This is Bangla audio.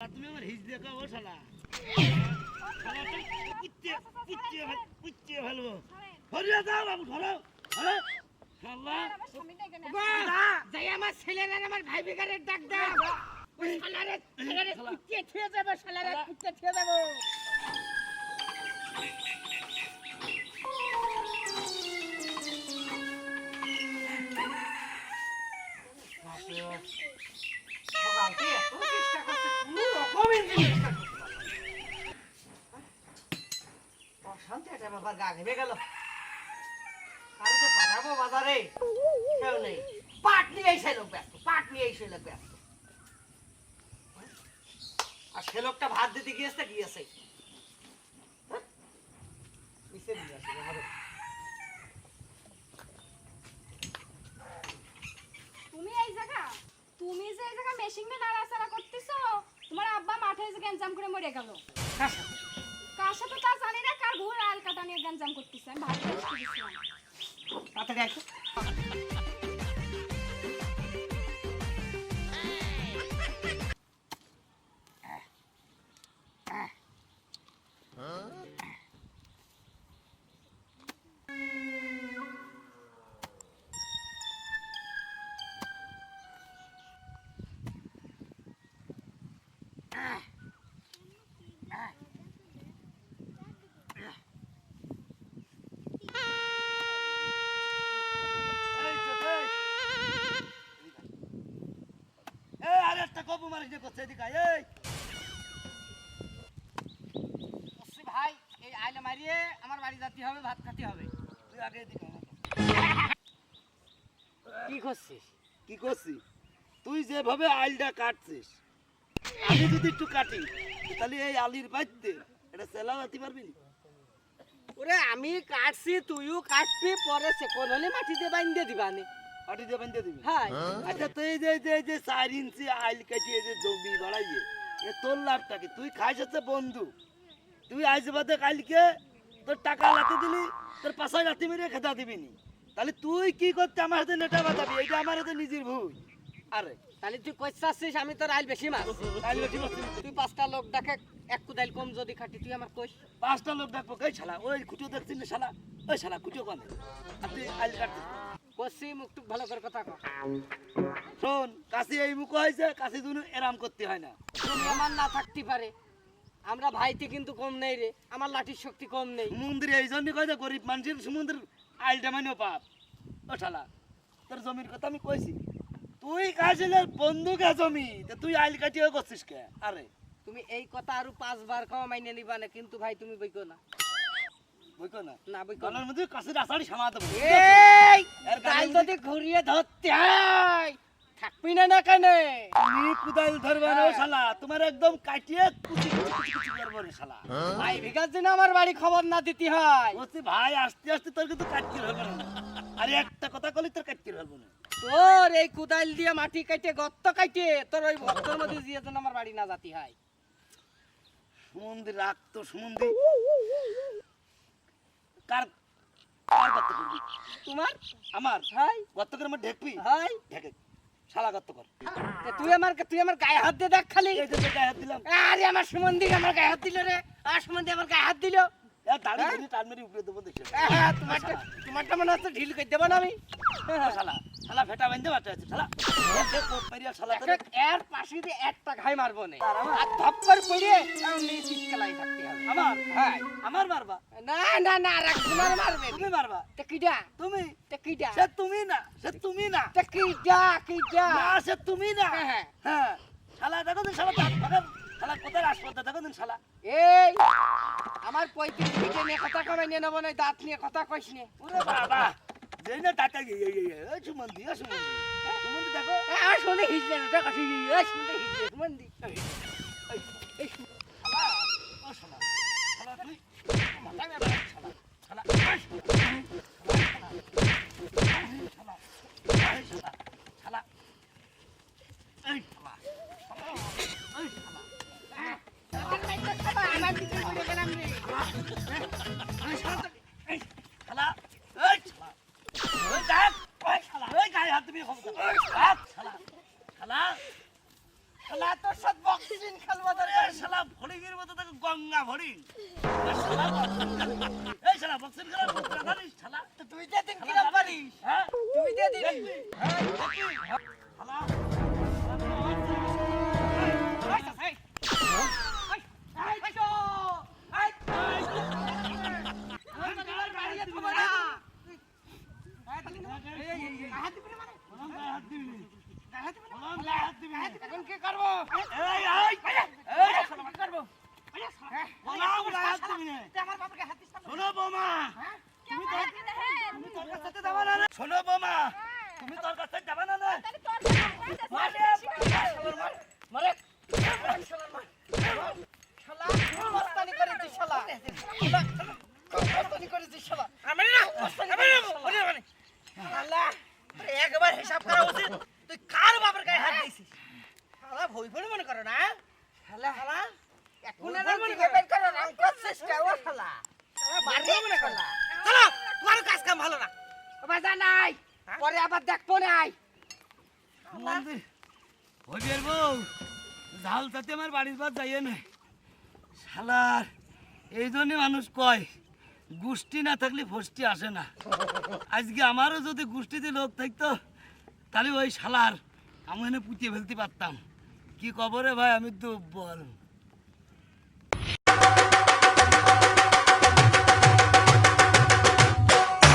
তুমি আমার হিজ দেখা ও শালা। শালাটা কুচ্চে কুচ্চে ফেল- ধরিয়া দাও বাবু ধরো ধরো। আমার ছেলেরা আমার ভাই বেগারের ডাক দাও। শালারে যাব যাব। গা ঘেমে গেল। যে পাঠাবো বাজারে? কেউ নেই। পাট নিয়ে এসে লোক ব্যস্ত পাট নিয়ে এসে লোক ব্যস্ত। আর সে লোকটা ভাত দিতে গিয়েছে গিয়েছে? নিচে নিয়ে আসি, তুমি এই জায়গা? তুমি যে এই জায়গা মেশিন নাড়াচাড়া করতেছো তোমার আব্বা মাঠে এসে গ্যাঞ্জাম করে মরে গেল। কার সাথে? তা জানি না ঘুর আল কাটা নিয়ে গ্যাঞ্জাম করতেছে আমি ভালো তাড়াতাড়ি আসো কবু করছে এদিকে এই। ভাই এই আইলে মারিয়ে আমার বাড়ি যেতে হবে ভাত খেতে হবে। তুই আগে এদিকে কি করছিস? কি করছিস তুই যেভাবে আইলটা কাটছিস আমি যদি একটু কাটি তাহলে এই আলির বাড়তে এটা সেলা দিতে পারবি না? ওরে আমি কাটছি তুইও কাটবি পরে সে কোন হলে মাটিতে বাইন্দে দিবানি। মাটি দিয়ে বাঁধতে দিবি। হ্যাঁ। আচ্ছা তুই যে যে যে চার ইঞ্চি আইল কাটিয়ে যে জমি বাড়াইয়ে এ তোর লাভটা কি? তুই খাইস হচ্ছে বন্ধু। তুই আইজ বাদে কালকে তোর টাকা লাতি দিলি তোর পাশায় লাতি মেরে খেতা দিবি নি। তাহলে তুই কি করতে আমার হাতে নেটা বাতাবি এটা আমার হাতে নিজের ভুল। আরে তাহলে তুই কইছাছিস আমি তোর আইল বেশি মাছ? আইল বেশি তুই। পাঁচটা লোক ডাকে এক কুদাইল কম যদি খাটি তুই আমার কইস? পাঁচটা লোক দেখব। কে শালা? ওই খুঁটিও দেখছিস না শালা? ওই শালা খুঁটিও কানে। আর তুই আইল কাটছিস কষি মুখ টুক ভালো করে কথা কর শোন কাশি এই মুখ হয়েছে কাশি দুনু এরাম করতে হয় না। তুমি আমার না থাকতে পারে। আমরা ভাইতে কিন্তু কম নেই রে আমার লাঠির শক্তি কম নেই। এই জন্য কয় যে গরিব মানুষের সমুদ্র আইলটা মানেও পাপ। ও শালা তোর জমির কথা আমি কইছি। তুই বন্ধুকে জমি তুই আইল কাটিয়ে করছিস কে? আরে। তুমি এই কথা আরও পাঁচবার খাওয়া মাইনে নিবা না কিন্তু ভাই তুমি বইকো না। বুঝছ না? না বইকো গলার মধ্যে কাশির আষাঢ়ি সামা দেবো। এই এর যদি ঘুরিয়ে ধরতে হয় থাকবি না না কেন? তুমি কুদাল ধরবে না শালা। তোমার একদম কাটিয়ে কুচি কুচি কুচি কুচি করব রে শালা। ভাই ভিগার জন্য আমার বাড়ি খবর না দিতে হয়। বলছি ভাই আস্তে আস্তে তোর কিন্তু কাটতে হবে না আরে একটা কথা কলি তোর কাটতে হবে না? তোর এই কুদাল দিয়ে মাটি কাটে গর্ত কাটে তোর ওই ভক্তর মধ্যে দিয়ে যেন আমার বাড়ি না যাতে হয়। সমুদ্রে রাখতো সমুদ্রে কার কার গর্ত করবি? তোমার? আমার? হাই। গর্ত করে আমার ঢেকবি? হাই। ঢেকে। শালা গর্ত কর। তুই আমার তুই আমার গায়ে হাত দিয়ে দেখ খালি। গায়ে হাত দিলাম। আরে আমার সুমন্দি আমার গায়ে হাত দিল রে। আর সুমন্দি আমার গায়ে হাত দিল। হ্যাঁ? তোমারটা মনে হচ্ছে ঢিল করে দেবো না আমি? শালা। শালা ফেটা বেঁধে বাচ্চা আছে শালা। শালা এর পাশে দিয়ে একটা ঘাই মারবো না। আর ধপ করে পড়ে চিৎকালাই থাকতে হবে। আমার? হ্যাঁ। আমার মারবা? না না না মারবে তুমি মারবা? তে কিডা? তুমি? তে কিডা? সে তুমি না সে তুমি না। তে কিডা কিডা। না সে তুমি না। হ্যাঁ, হ্যাঁ। হ্যাঁ। শালা দেখো শালা ফাঁকা শালা কোথায় হাসপাতাল দেখো দিন শালা এই আমার পঁয়ত্রিশ ফিটে নিয়ে কথা কমাই নিয়ে নেব না দাঁত নিয়ে কথা কইস নে ওরে বাবা যেই না এই সুমন্দি ও সুমন্দি সুমন্দি দেখো আর শুনে হিজলে না টাকা শুনে হিজলে মন্দি এই, এই শু- শালা ও শালা শালা তুই মাথা মেরে শালা শালা গঙ্গা ভরিন এই শালা বক্সিং খেলার মুখ রাখালিস শালা? তুই যে দিন কিরাম পারিস। হ্যাঁ? তুই যে দিন শোনো বৌমা তুমি তোর কাছে যাবে না না শালা মস্তানি করে শালা আবার দেখব নাই। ওই বের বউ, ঝাল তাতে আমার বাড়ির বাদ যাইয়ে না শালার, এই জন্য মানুষ কয়, গোষ্ঠী না থাকলে ফষ্টি আসে না। আজকে আমারও যদি গোষ্ঠীতে লোক থাকতো, তাহলে ওই শালার, আমি এখানে পুঁতিয়ে ফেলতে পারতাম। কি কবরে ভাই, আমি তো বল